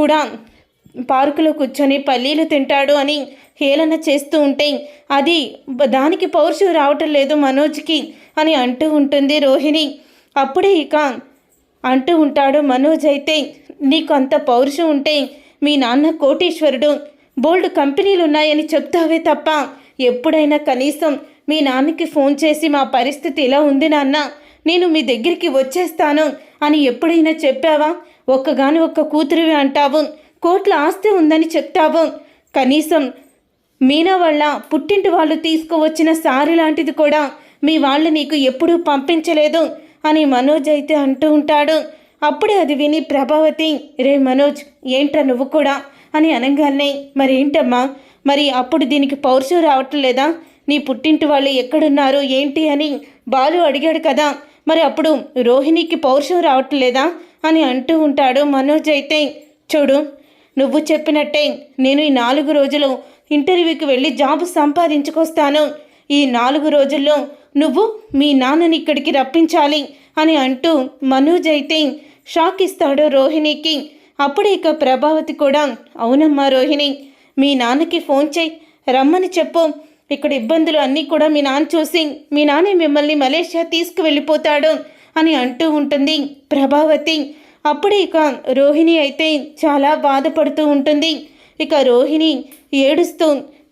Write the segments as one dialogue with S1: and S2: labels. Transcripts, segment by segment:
S1: కూడా పార్కులో కూర్చొని పల్లీలు తింటాడు అని హేళన చేస్తూ ఉంటే అది దానికి పౌరుషం రావటం లేదు మనోజ్కి అని అంటూ ఉంటుంది రోహిణి. అప్పుడే ఇక అంటూ ఉంటాడు మనోజ్ అయితే నీకు అంత పౌరుషం ఉంటే మీ నాన్న కోటీశ్వరుడు బోల్డ్ కంపెనీలు ఉన్నాయని చెప్తావే తప్ప ఎప్పుడైనా కనీసం మీ నాన్నకి ఫోన్ చేసి మా పరిస్థితి ఇలా ఉంది నాన్న నేను మీ దగ్గరికి వచ్చేస్తాను అని ఎప్పుడైనా చెప్పావా? ఒక్కగాని ఒక్క కూతురివి అంటావు. కోట్ల ఆస్తి ఉందని చెప్తావు. కనీసం మీనా వాళ్ళ పుట్టింటి వాళ్ళు తీసుకువచ్చిన సారీ లాంటిది కూడా మీ వాళ్ళు నీకు ఎప్పుడూ పంపించలేదు అని మనోజ్ అయితే అంటూ ఉంటాడు. అప్పుడే అది విని ప్రభావతి రే మనోజ్ ఏంట్రా నువ్వు కూడా? అని అనగానే మరి ఏంటమ్మా? మరి అప్పుడు దీనికి పౌరుషం రావటం లేదా? నీ పుట్టింటి వాళ్ళు ఎక్కడున్నారు? ఏంటి? అని బాలు అడిగాడు కదా. మరి అప్పుడు రోహిణికి పౌరుషం రావటం లేదా? అని అంటూ ఉంటాడు మనోజ్ అయితే. చూడు నువ్వు చెప్పినట్టే నేను ఈ నాలుగు రోజులు ఇంటర్వ్యూకి వెళ్ళి జాబ్ సంపాదించుకొస్తాను. ఈ నాలుగు రోజుల్లో నువ్వు మీ నాన్నని ఇక్కడికి రప్పించాలి అని అంటూ మనోజ్ అయితే షాక్ ఇస్తాడు రోహిణికి. అప్పుడే ఇక ప్రభావతి కూడా అవునమ్మా రోహిణి మీ నాన్నకి ఫోన్ చేయి రమ్మని చెప్పు. ఇక్కడ ఇబ్బందులు అన్నీ కూడా మీ నాన్న చూసి మీ నాన్న మిమ్మల్ని మలేషియా తీసుకువెళ్ళిపోతాడు. అని అంటూ ఉంటుంది. ప్రభావతి అప్పుడే ఇక రోహిణి అయితే చాలా బాధపడుతూ ఉంటుంది. ఇక రోహిణి ఏడుస్తూ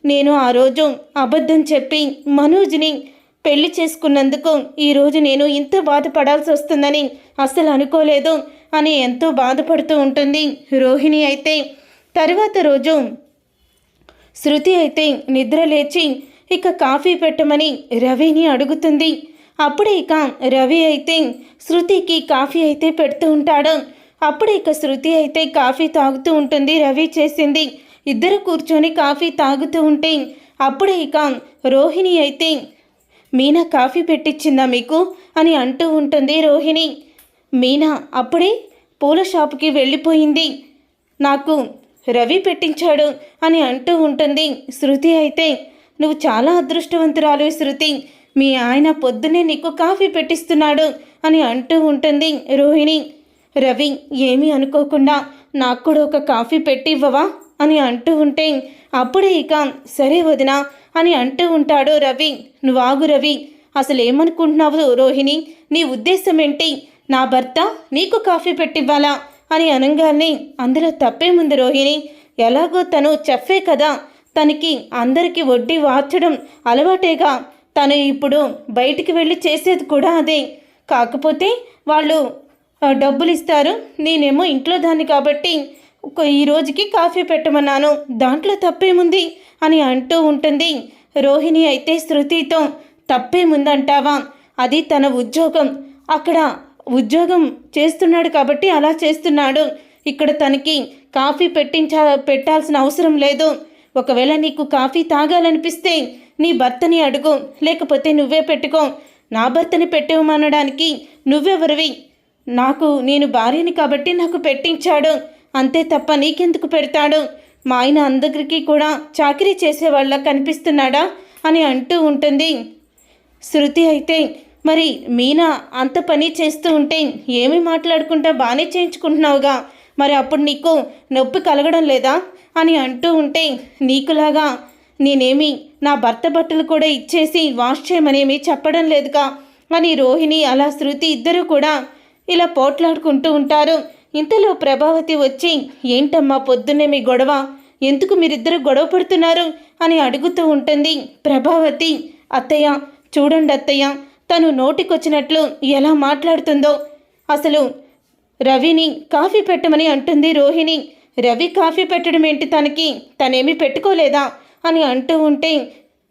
S1: నేను ఆ రోజు అబద్ధం చెప్పి మనోజ్ని పెళ్ళి చేసుకున్నందుకు ఈరోజు నేను ఇంత బాధపడాల్సి వస్తుందని అస్సలు అనుకోలేదు అని ఎంతో బాధపడుతూ ఉంటుంది. రోహిణి అయితే తర్వాత రోజు శృతి అయితే నిద్ర లేచి ఇక కాఫీ పెట్టమని రవిని అడుగుతుంది. అప్పుడే ఇక రవి అయితే శృతికి కాఫీ అయితే పెడుతూ ఉంటాడు. అప్పుడే ఇక శృతి అయితే కాఫీ తాగుతూ ఉంటుంది. రవి చేసింది ఇద్దరు కూర్చొని కాఫీ తాగుతూ ఉంటే అప్పుడే ఇక రోహిణి అయితే మీనా కాఫీ పెట్టించిందా మీకు? అని అంటూ ఉంటుంది రోహిణి. మీనా అప్పుడే పూల షాపుకి వెళ్ళిపోయింది. నాకు రవి పెట్టించాడు అని అంటూ ఉంటుంది శృతి అయితే. నువ్వు చాలా అదృష్టవంతురాలు శృతి. మీ ఆయన పొద్దునే నీకు కాఫీ పెట్టిస్తున్నాడు అని అంటూ ఉంటుంది రోహిణి. రవి ఏమీ అనుకోకుండా నాకు కూడా ఒక కాఫీ పెట్టి ఇవ్వవా అని అంటూ ఉంటే అప్పుడే ఇక సరే వదినా అని అంటూ ఉంటాడు రవి. నువ్వు ఆగు రవి అసలు ఏమనుకుంటున్నావు రోహిణి? నీ ఉద్దేశం ఏంటి? నా భర్త నీకు కాఫీ పెట్టివ్వాలా అని అనగానే అందులో తప్పేముంది రోహిణి? ఎలాగో తను చెప్పే కదా తనకి అందరికీ వడ్డీ వార్చడం అలవాటేగా తను ఇప్పుడు బయటికి వెళ్ళి చేసేది కూడా అదే. కాకపోతే వాళ్ళు డబ్బులు ఇస్తారు నేనేమో ఇంట్లో దాన్ని కాబట్టి ఈ రోజుకి కాఫీ పెట్టమన్నాను. దాంట్లో తప్పేముంది అని అంటూ ఉంటుంది. రోహిణి అయితే శృతితో తప్పేముందంటావా? అది తన ఉద్యోగం. అక్కడ ఉద్యోగం చేస్తున్నాడు కాబట్టి అలా చేస్తున్నాడు. ఇక్కడ తనకి కాఫీ పెట్టించా పెట్టాల్సిన అవసరం లేదు. ఒకవేళ నీకు కాఫీ తాగాలనిపిస్తే నీ భర్తని అడుగు లేకపోతే నువ్వే పెట్టుకో. నా భర్తని పెట్టివ్వమనడానికి నువ్వెవరివి? నాకు నేను భార్యని కాబట్టి నాకు పెట్టించాడు. అంతే తప్ప నీకెందుకు పెడతాడు? మా ఆయన అందరికీ కూడా చాకరీ చేసేవాళ్ళ కనిపిస్తున్నాడా? అని అంటూ ఉంటుంది. శృతి అయితే మరి మీనా అంత పని చేస్తూ ఉంటే ఏమి మాట్లాడుకుంటా బాగానే చేయించుకుంటున్నావుగా? మరి అప్పుడు నీకు నొప్పి కలగడం లేదా? అని అంటూ ఉంటే నీకులాగా నేనేమి నా భర్త బట్టలు కూడా ఇచ్చేసి వాష్ చేయమనేమి చెప్పడం లేదుగా? అని రోహిణి అలా శృతి ఇద్దరూ కూడా ఇలా పోట్లాడుకుంటూ ఉంటారు. ఇంతలో ప్రభావతి వచ్చి ఏంటమ్మా పొద్దున్నే మీ గొడవ? ఎందుకు మీరిద్దరు గొడవ పడుతున్నారు? అని అడుగుతూ ఉంటుంది ప్రభావతి. అత్తయ్య చూడండి అత్తయ్య తను నోటికొచ్చినట్లు ఎలా మాట్లాడుతుందో. అసలు రవిని కాఫీ పెట్టమని అంటుంది రోహిణి. రవి కాఫీ పెట్టడం ఏంటి తనకి? తనేమి పెట్టుకోలేదా? అని అంటూ ఉంటే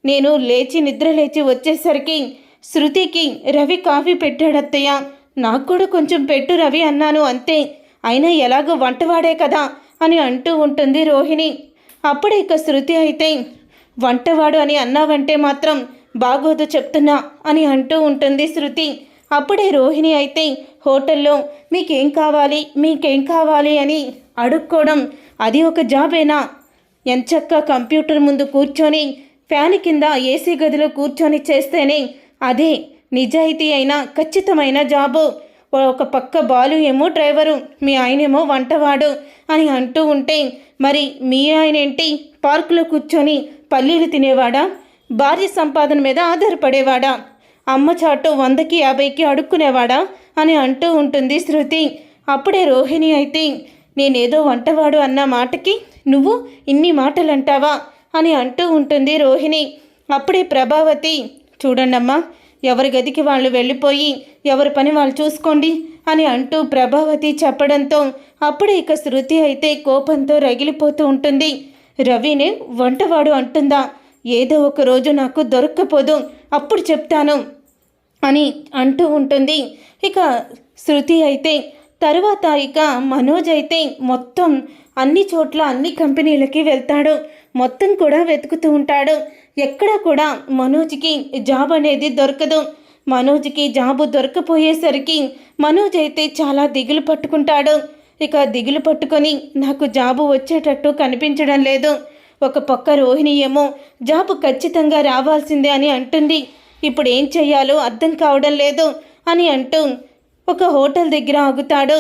S1: నేను లేచి నిద్ర లేచి వచ్చేసరికి శృతికి రవి కాఫీ పెట్టాడత్తయ్య నాకు కూడా కొంచెం పెట్టు రవి అన్నాను అంతే. అయినా ఎలాగో వంటవాడే కదా అని అంటూ ఉంటుంది రోహిణి. అప్పుడే ఇక శృతి అయితే వంటవాడు అని అన్నావంటే మాత్రం బాగోదు చెప్తున్నా అని అంటూ ఉంటుంది శృతి. అప్పుడే రోహిణి అయితే హోటల్లో మీకేం కావాలి మీకేం కావాలి అని అడుక్కోవడం అది ఒక జాబేనా? ఎంచక్క కంప్యూటర్ ముందు కూర్చొని ఫ్యాన్ కింద ఏసీ గదిలో కూర్చొని చేస్తేనే అదే నిజాయితీ అయిన ఖచ్చితమైన జాబు. ఒక పక్క బాలు ఏమో డ్రైవరు మీ ఆయనేమో వంటవాడు అని అంటూ ఉంటే మరి మీ ఆయన ఏంటి? పార్కులో కూర్చొని పల్లీలు తినేవాడా? భార్య సంపాదన మీద ఆధారపడేవాడా? అమ్మ చాటు వందకి యాభైకి అడుక్కునేవాడా? అని అంటూ ఉంటుంది శృతి. అప్పుడే రోహిణి అయితే నేనేదో వంటవాడు అన్న మాటకి నువ్వు ఇన్ని మాటలు అంటావా అని అంటూ ఉంటుంది రోహిణి. అప్పుడే ప్రభావతి చూడండమ్మా ఎవరి గదికి వాళ్ళు వెళ్ళిపోయి ఎవరి పని వాళ్ళు చూసుకోండి అని అంటూ ప్రభావతి చెప్పడంతో అప్పుడే ఇక శృతి అయితే కోపంతో రగిలిపోతూ ఉంటుంది. రవిని వంటవాడు అంటుందా? ఏదో ఒక రోజు నాకు దొరక్కపోదు అప్పుడు చెప్తాను అని అంటూ ఉంటుంది. ఇక శృతి అయితే తరువాత ఇక మనోజ్ అయితే మొత్తం అన్ని చోట్ల అన్ని కంపెనీలకి వెళ్తాడు. మొత్తం కూడా వెతుకుతూ ఉంటాడు. ఎక్కడ కూడా మనోజ్కి జాబ్ అనేది దొరకదు. మనోజ్కి జాబు దొరకపోయేసరికి మనోజ్ అయితే చాలా దిగులు పట్టుకుంటాడు. ఇక దిగులు పట్టుకొని నాకు జాబు వచ్చేటట్టు కనిపించడం లేదు. ఒక పక్క రోహిణి ఏమో జాబు ఖచ్చితంగా రావాల్సిందే అని అంటుంది. ఇప్పుడు ఏం చేయాలో అర్థం కావడం లేదు అని అంటూ ఒక హోటల్ దగ్గర ఆగుతాడు.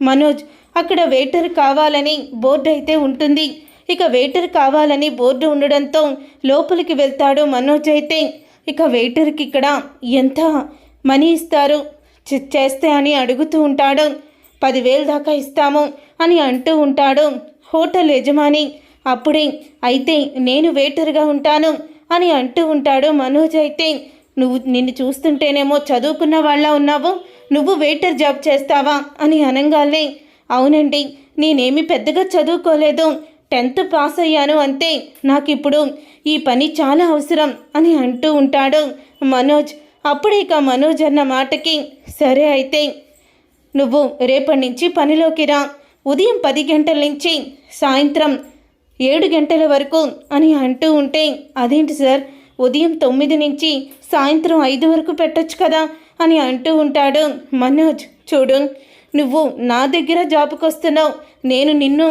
S1: మనోజ్ అక్కడ వెయిటర్ కావాలని బోర్డు అయితే ఉంటుంది. ఇక వెయిటర్ కావాలని బోర్డు ఉండడంతో లోపలికి వెళ్తాడు మనోజ్ అయితే. ఇక వెయిటర్కి ఇక్కడ ఎంత మనీ ఇస్తారు? చేస్తే అని అడుగుతూ ఉంటాడు. పదివేలు దాకా ఇస్తాము అని అంటూ ఉంటాడు హోటల్ యజమాని. అప్పుడే అయితే నేను వెయిటర్గా ఉంటాను అని అంటూ ఉంటాడు మనోజ్ అయితే. నువ్వు నిన్ను చూస్తుంటేనేమో చదువుకున్న వాళ్ళ ఉన్నావు. నువ్వు వెయిటర్ జాబ్ చేస్తావా? అని అనగానే అవునండి నేనేమి పెద్దగా చదువుకోలేదు. టెన్త్ పాస్ అయ్యాను అంతే నాకు ఇప్పుడు ఈ పని చాలా అవసరం అని అంటూ ఉంటాడు మనోజ్. అప్పుడే ఇక మనోజ్ అన్న మాటకి సరే అయితే నువ్వు రేపటి నుంచి పనిలోకి రా. ఉదయం పది గంటల నుంచి సాయంత్రం ఏడు గంటల వరకు అని అంటూ ఉంటే అదేంటి సార్ ఉదయం తొమ్మిది నుంచి సాయంత్రం ఐదు వరకు పెట్టచ్చు కదా? అని అంటూ ఉంటాడు మనోజ్. చూడు నువ్వు నా దగ్గర జాబ్కి వస్తున్నావు. నేను నిన్ను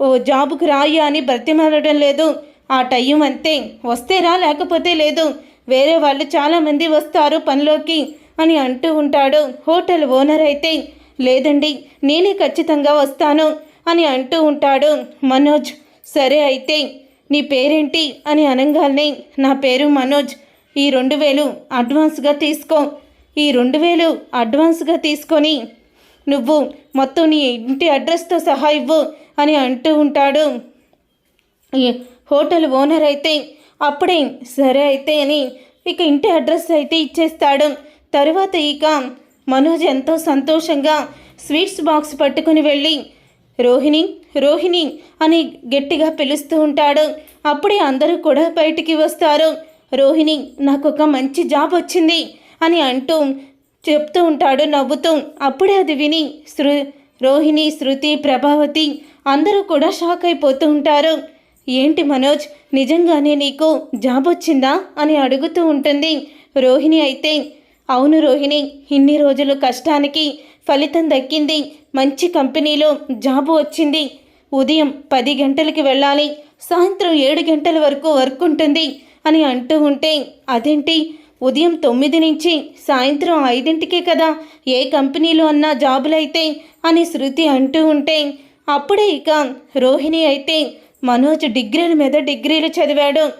S1: ఓ జాబుకు రాయా అని బ్రతిమాలడం లేదు. ఆ టైం అంతే. వస్తే రా లేకపోతే లేదు. వేరే వాళ్ళు చాలామంది వస్తారు పనిలోకి అని అంటూ ఉంటాడు హోటల్ ఓనర్ అయితే. లేదండి నేనే ఖచ్చితంగా వస్తాను అని అంటూ ఉంటాడు మనోజ్. సరే అయితే నీ పేరేంటి? అని అనగానే నా పేరు మనోజ్. ఈ రెండు వేలు అడ్వాన్స్గా తీసుకో. ఈ రెండు వేలు అడ్వాన్స్గా తీసుకొని నువ్వు మొత్తం నీ ఇంటి అడ్రస్తో సహా ఇవ్వు అని అంటూ ఉంటాడు. ఈ హోటల్ ఓనర్ అయితే అప్పుడే సరే అయితే అని ఇక ఇంటి అడ్రస్ అయితే ఇచ్చేస్తాడు. తరువాత ఇక మనోజ్ ఎంతో సంతోషంగా స్వీట్స్ బాక్స్ పట్టుకుని వెళ్ళి రోహిణి రోహిణి అని గట్టిగా పిలుస్తూ ఉంటాడు. అప్పుడే అందరూ కూడా బయటికి వస్తారు. రోహిణి నాకు ఒక మంచి జాబ్ వచ్చింది అని అంటూ చెప్తూ ఉంటాడు నవ్వుతూ. అప్పుడే అది విని శృ రోహిణి శృతి ప్రభావతి అందరూ కూడా షాక్ అయిపోతూ ఉంటారు. ఏంటి మనోజ్ నిజంగానే నీకు జాబ్ వచ్చిందా అని అడుగుతూ ఉంటుంది రోహిణి అయితే. అవును రోహిణి ఇన్ని రోజులు కష్టానికి ఫలితం దక్కింది. మంచి కంపెనీలో జాబు వచ్చింది. ఉదయం పది గంటలకి వెళ్ళాలి సాయంత్రం ఏడు గంటల వరకు వర్క్ ఉంటుంది అని అంటూ ఉంటే అదేంటి? ఉదయం తొమ్మిది నుంచి సాయంత్రం ఐదింటికే కదా? ఏ కంపెనీలో అన్నా జాబులైతే? అని శృతి అంటూ ఉంటే అప్పుడే ఇక రోహిణి అయితే మనోజ్ డిగ్రీల మీద డిగ్రీలు చదివాడు.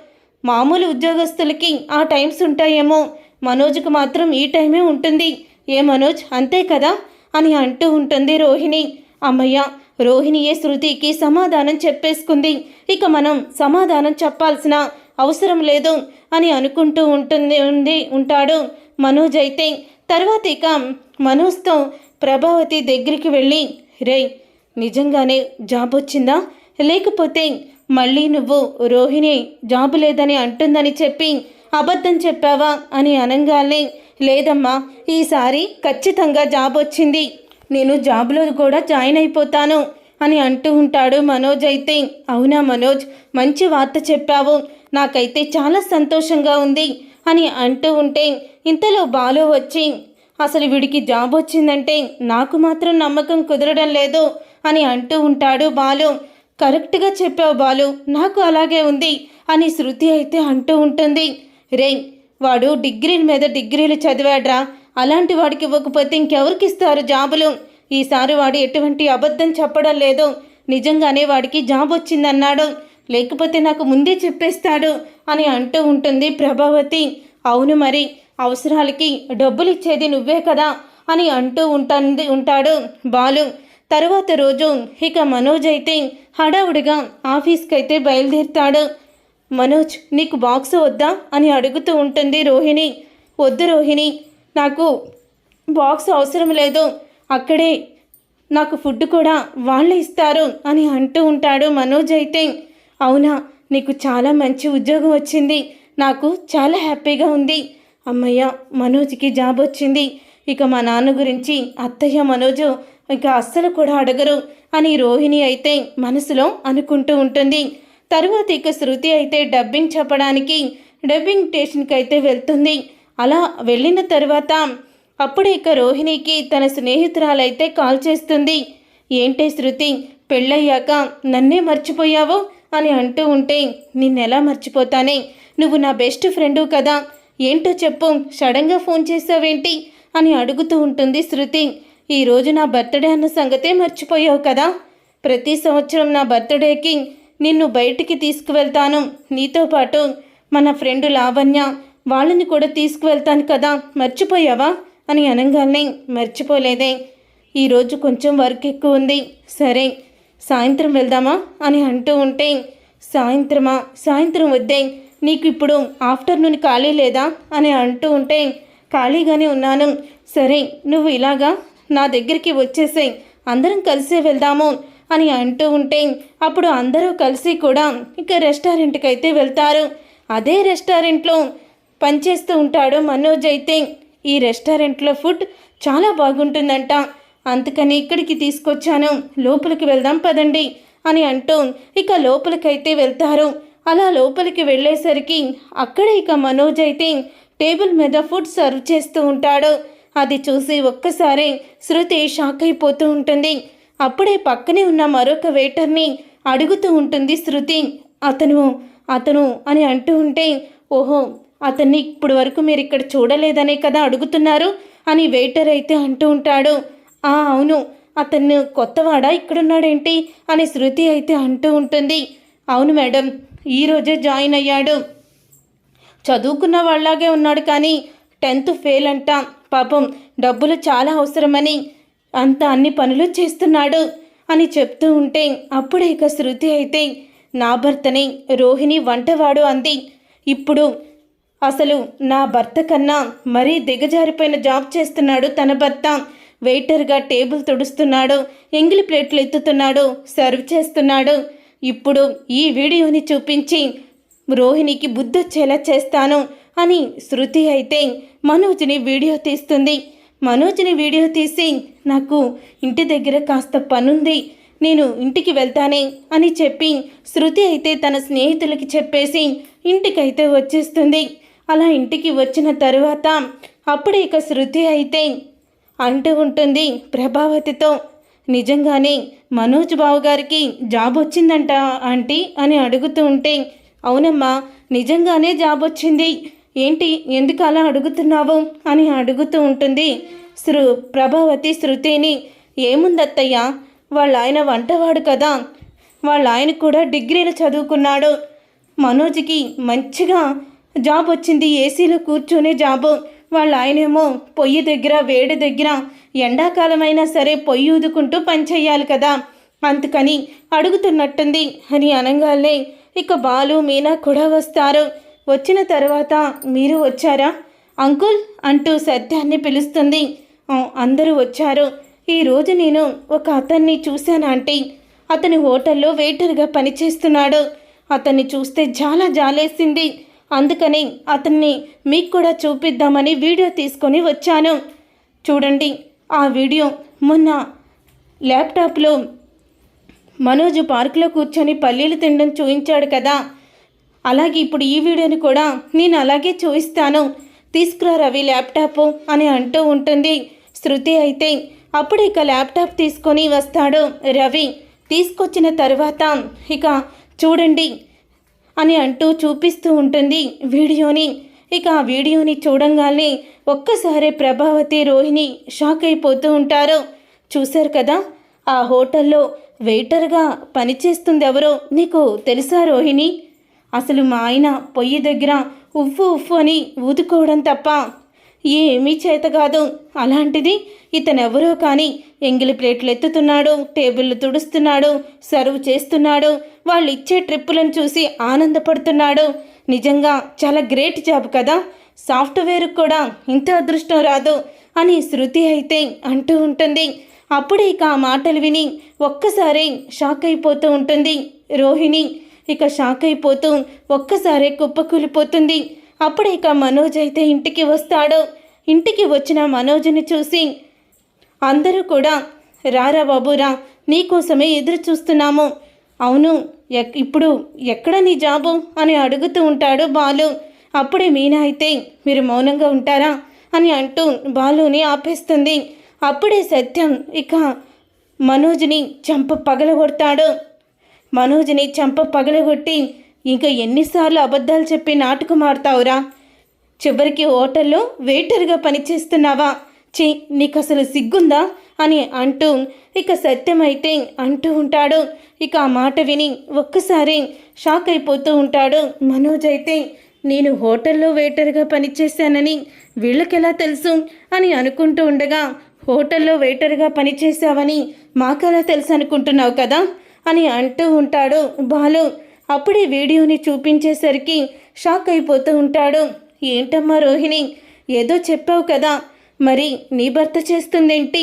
S1: మామూలు ఉద్యోగస్తులకి ఆ టైమ్స్ ఉంటాయేమో? మనోజ్కు మాత్రం ఈ టైమే ఉంటుంది. ఏ మనోజ్? అంతే కదా? అని అంటూ ఉంటుంది రోహిణి. అమ్మయ్య రోహిణియే శృతికి సమాధానం చెప్పేసుకుంది. ఇక మనం సమాధానం చెప్పాల్సిన అవసరం లేదు అని అనుకుంటూ ఉంటుంది ఉంది ఉంటాడు మనోజ్ అయితే. తర్వాత ఇక మనోజ్తో ప్రభావతి దగ్గరికి వెళ్ళి రే నిజంగానే జాబ్ వచ్చిందా? లేకపోతే మళ్ళీ నువ్వు రోహిణి జాబు లేదని అంటుందని చెప్పి అబద్ధం చెప్పావా? అని అనగానే లేదమ్మా ఈసారి ఖచ్చితంగా జాబ్ వచ్చింది. నేను జాబ్లో కూడా జాయిన్ అయిపోతాను అని అంటూ ఉంటాడు మనోజ్ అయితే. అవునా మనోజ్? మంచి వార్త చెప్పావు. నాకైతే చాలా సంతోషంగా ఉంది అని అంటూ ఉంటే ఇంతలో బాలు వచ్చి అసలు వీడికి జాబ్ వచ్చిందంటే నాకు మాత్రం నమ్మకం కుదరడం లేదు అని అంటూ ఉంటాడు బాలు. కరెక్ట్గా చెప్పావు బాలు. నాకు అలాగే ఉంది అని శృతి అయితే అంటూ ఉంటుంది. రే వాడు డిగ్రీల మీద డిగ్రీలు చదివాడ్రా. అలాంటి వాడికి ఇవ్వకపోతే ఇంకెవరికి ఇస్తారు జాబులు? ఈసారి వాడు ఎటువంటి అబద్ధం చెప్పడం లేదు. నిజంగానే వాడికి జాబ్ వచ్చిందన్నాడు. లేకపోతే నాకు ముందే చెప్పేస్తాడు అని అంటూ ఉంటుంది ప్రభావతి. అవును మరి అవసరాలకి డబ్బులు ఇచ్చేది నువ్వే కదా అని అంటూ ఉంటుంది ఉంటాడు బాలు. తర్వాత రోజు ఇక మనోజ్ అయితే హడావుడిగా ఆఫీస్కి అయితే బయలుదేరుతాడు. మనోజ్ నీకు బాక్స్ వద్దా అని అడుగుతూ ఉంటుంది రోహిణి. వద్దు రోహిణి నాకు బాక్స్ అవసరం లేదు. అక్కడే నాకు ఫుడ్ కూడా వాళ్ళే ఇస్తారు అని అంటూ ఉంటాడు మనోజ్ అయితే. అవునా నీకు చాలా మంచి ఉద్యోగం వచ్చింది. నాకు చాలా హ్యాపీగా ఉంది. అమ్మయ్య మనోజ్కి జాబ్ వచ్చింది. ఇక మా నాన్న గురించి అత్తయ్య మనోజు ఇక అస్సలు కూడా అడగరు అని రోహిణి అయితే మనసులో అనుకుంటూ ఉంటుంది. తరువాత ఇక శృతి అయితే డబ్బింగ్ చెప్పడానికి డబ్బింగ్ స్టేషన్కి అయితే వెళ్తుంది. అలా వెళ్ళిన తర్వాత అప్పుడే ఇక రోహిణికి తన స్నేహితురాలైతే కాల్ చేస్తుంది. ఏంటే శృతి పెళ్ళయ్యాక నన్నే మర్చిపోయావు? అని అంటూ ఉంటే నిన్నెలా మర్చిపోతానే? నువ్వు నా బెస్ట్ ఫ్రెండు కదా. ఏంటో చెప్పు సడన్గా ఫోన్ చేసావేంటి? అని అడుగుతూ ఉంటుంది శృతి. ఈరోజు నా బర్త్డే అన్న సంగతే మర్చిపోయావు కదా. ప్రతి సంవత్సరం నా బర్త్డేకి నిన్ను బయటికి తీసుకువెళ్తాను. నీతో పాటు మన ఫ్రెండు లావణ్య వాళ్ళని కూడా తీసుకువెళ్తాను కదా మర్చిపోయావా? అని అనగానే మర్చిపోలేదే. ఈరోజు కొంచెం వర్క్ ఎక్కువ ఉంది. సరే సాయంత్రం వెళ్దామా? అని అంటూ ఉంటే సాయంత్రమా? సాయంత్రం వద్దే నీకు ఇప్పుడు ఆఫ్టర్నూన్ ఖాళీ లేదా? అని అంటూ ఉంటే ఖాళీగానే ఉన్నాను. సరే నువ్వు ఇలాగా నా దగ్గరికి వచ్చేసేయ్ అందరం కలిసే వెళ్దాము అని అంటూ ఉంటే అప్పుడు అందరూ కలిసి కూడా ఇక రెస్టారెంట్కి అయితే వెళ్తారు. అదే రెస్టారెంట్లో పనిచేస్తూ ఉంటాడు మనోజ్ అయితే. ఈ రెస్టారెంట్లో ఫుడ్ చాలా బాగుంటుందంట. అందుకని ఇక్కడికి తీసుకొచ్చాను. లోపలికి వెళ్దాం పదండి అని అంటూ ఇక లోపలికైతే వెళ్తారు. అలా లోపలికి వెళ్ళేసరికి అక్కడే ఇక మనోజ్ అయితే టేబుల్ మీద ఫుడ్ సర్వ్ చేస్తూ ఉంటాడు. అది చూసి ఒక్కసారి శృతి షాక్ అయిపోతూ ఉంటుంది. అప్పుడే పక్కనే ఉన్న మరొక వెయిటర్ని అడుగుతూ ఉంటుంది శృతి. అతను అతను అని అంటూ ఉంటే ఓహో అతన్ని ఇప్పుడు వరకు మీరు ఇక్కడ చూడలేదనే కదా అడుగుతున్నారు అని వెయిటర్ అయితే అంటూ ఉంటాడు. ఆ అవును అతను కొత్తవాడా? ఇక్కడున్నాడేంటి? అని శృతి అయితే అంటూ ఉంటుంది. అవును మేడం ఈరోజే జాయిన్ అయ్యాడు. చదువుకున్న వాళ్ళలాగే ఉన్నాడు కానీ టెన్త్ ఫెయిల్ అంట. పాపం డబ్బులు చాలా అవసరమని అంత అన్ని పనులు చేస్తున్నాడు అని చెప్తూ ఉంటే అప్పుడే ఇక శృతి అయితే నా భర్తని రోహిణి వంటవాడు అంది. ఇప్పుడు అసలు నా భర్త కన్నా మరీ దిగజారిపోయిన జాబ్ చేస్తున్నాడు తన భర్త. వెయిటర్గా టేబుల్ తుడుస్తున్నాడు ఎంగిలి ప్లేట్లు ఎత్తుతున్నాడు సర్వ్ చేస్తున్నాడు. ఇప్పుడు ఈ వీడియోని చూపించి రోహిణికి బుద్ధొచ్చేలా చేస్తాను అని శృతి అయితే మనోజ్ని వీడియో తీస్తుంది. మనోజ్ని వీడియో తీసి నాకు ఇంటి దగ్గర కాస్త పనుంది నేను ఇంటికి వెళ్తానే అని చెప్పి శృతి అయితే తన స్నేహితులకి చెప్పేసి ఇంటికైతే వచ్చేస్తుంది. అలా ఇంటికి వచ్చిన తరువాత అప్పుడు ఇక శృతి అయితే అంటూ ఉంటుంది ప్రభావతితో నిజంగానే మనోజ్ బావు గారికి జాబ్ వచ్చిందంట ఆంటీ అని అడుగుతూ ఉంటే అవునమ్మా నిజంగానే జాబ్ వచ్చింది. ఏంటి ఎందుకు అలా అడుగుతున్నావు? అని అడుగుతూ ఉంటుంది శృ ప్రభావతి శృతిని ఏముందత్తయ్య వాళ్ళ ఆయన వంటవాడు కదా. వాళ్ళ ఆయన కూడా డిగ్రీలు చదువుకున్నాడు. మనోజ్కి మంచిగా జాబ్ వచ్చింది ఏసీలో కూర్చునే జాబు. వాళ్ళ ఆయనేమో పొయ్యి దగ్గర వేడి దగ్గర ఎండాకాలమైనా సరే పొయ్యి ఊదుకుంటూ పని కదా. అందుకని అడుగుతున్నట్టుంది అని అనగానే ఇక బాలు మీనా కూడా వస్తారు. వచ్చిన తర్వాత మీరు వచ్చారా? అంకుల్ అంటూ సత్యాన్ని పిలుస్తుంది. అందరూ వచ్చారు. ఈరోజు నేను ఒక అతన్ని చూశాను ఆంటీ. అతని హోటల్లో వెయిటర్గా పనిచేస్తున్నాడు. అతన్ని చూస్తే చాలా జాలేసింది. అందుకని అతన్ని మీకు కూడా చూపిద్దామని వీడియో తీసుకొని వచ్చాను. చూడండి ఆ వీడియో మొన్న ల్యాప్టాప్లో మనోజ్ పార్కులో కూర్చొని పల్లీలు తినడం చూయించాడు కదా. అలాగే ఇప్పుడు ఈ వీడియోని కూడా నేను అలాగే చూపిస్తాను తీసుకురా రవి ల్యాప్టాప్ అని అంటూ ఉంటుంది. శృతి అయితే అప్పుడు ఇక ల్యాప్టాప్ తీసుకొని వస్తాడు. రవి తీసుకొచ్చిన తర్వాత ఇక చూడండి అని అంటూ చూపిస్తూ ఉంటుంది వీడియోని. ఇక ఆ వీడియోని చూడంగానే ఒక్కసారి ప్రభావతి రోహిణి షాక్ అయిపోతూ ఉంటారు. చూశారు కదా ఆ హోటల్లో వెయిటర్గా పనిచేస్తుంది ఎవరో నీకు తెలుసా రోహిణి? అసలు మా ఆయన పొయ్యి దగ్గర ఉఫ్ఫు ఉఫ్ఫు అని ఊదుకోవడం తప్ప ఏమీ చేత కాదు. అలాంటిది ఇతనెవరో కానీ ఎంగిలి ప్లేట్లు ఎత్తుతున్నాడు టేబుల్లు తుడుస్తున్నాడు సర్వ్ చేస్తున్నాడు వాళ్ళు ఇచ్చే ట్రిప్పులను చూసి ఆనందపడుతున్నాడు. నిజంగా చాలా గ్రేట్ జాబ్ కదా. సాఫ్ట్వేర్ కూడా ఇంత అదృష్టం రాదు అని శృతి అయితే అంటూ ఉంటుంది. అప్పుడే ఇక ఆ మాటలు విని ఒక్కసారి షాక్ అయిపోతూ ఉంటుంది. రోహిణి ఇక షాక్ అయిపోతూ ఒక్కసారే కుప్పకూలిపోతుంది. అప్పుడే ఇక మనోజ్ అయితే ఇంటికి వస్తాడు. ఇంటికి వచ్చిన మనోజ్ని చూసి అందరూ కూడా రారా బాబురా నీకోసమే ఎదురు చూస్తున్నాము. అవును ఎక్- ఇప్పుడు ఎక్కడ నీ జాబు? అని అడుగుతూ ఉంటాడు బాలు. అప్పుడే మీనా అయితే మీరు మౌనంగా ఉంటారా? అని అంటూ బాలుని ఆపేస్తుంది. అప్పుడే సత్యం ఇక మనోజ్ని చంప పగలగొడతాడు. మనోజ్ని చంప పగలగొట్టి ఇంకా ఎన్నిసార్లు అబద్ధాలు చెప్పి నాటకం ఆడతావురా చివరికి హోటల్లో వెయిటర్గా పనిచేస్తున్నావా? చే నీకు అసలు సిగ్గుందా? అని అంటూ ఇక సత్యమైతే అంటూ ఉంటాడు. ఇక ఆ మాట విని ఒక్కసారి షాక్ అయిపోతూ ఉంటాడు. మనోజ్ అయితే నేను హోటల్లో వెయిటర్గా పనిచేశానని వీళ్ళకెలా తెలుసు? అని అనుకుంటూ ఉండగా హోటల్లో వెయిటర్గా పనిచేశావని మాకెలా తెలుసు అనుకుంటున్నావు కదా? అని అంటూ ఉంటాడు బాలు. అప్పుడే వీడియోని చూపించేసరికి షాక్ అయిపోతూ ఉంటాడు. ఏంటమ్మా రోహిణి ఏదో చెప్పావు కదా. మరి నీ భర్త చేస్తుందేంటి?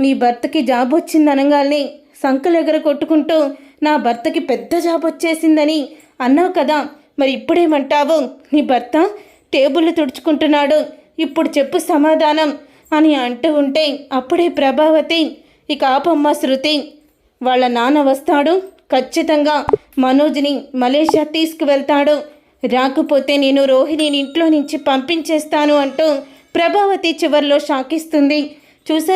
S1: నీ భర్తకి జాబ్ వచ్చింది అనగానే సంకలు ఎగర కొట్టుకుంటూ నా భర్తకి పెద్ద జాబ్ వచ్చేసిందని అన్నావు కదా. మరి ఇప్పుడేమంటావు? నీ భర్త టేబుల్ తుడుచుకుంటున్నాడు. ఇప్పుడు చెప్పు సమాధానం అని అంటూ ఉంటే అప్పుడే ప్రభావతి ఇక ఆపమ్మ శృతి వాళ్ళ నాన్న వస్తాడు. ఖచ్చితంగా మనోజ్ని మలేషియా తీసుకువెళ్తాడు. రాకపోతే నేను రోహిణిని ఇంట్లో నుంచి పంపించేస్తాను అంటూ ప్రభావతి చివర్లో షాకిస్తుంది. చూసారు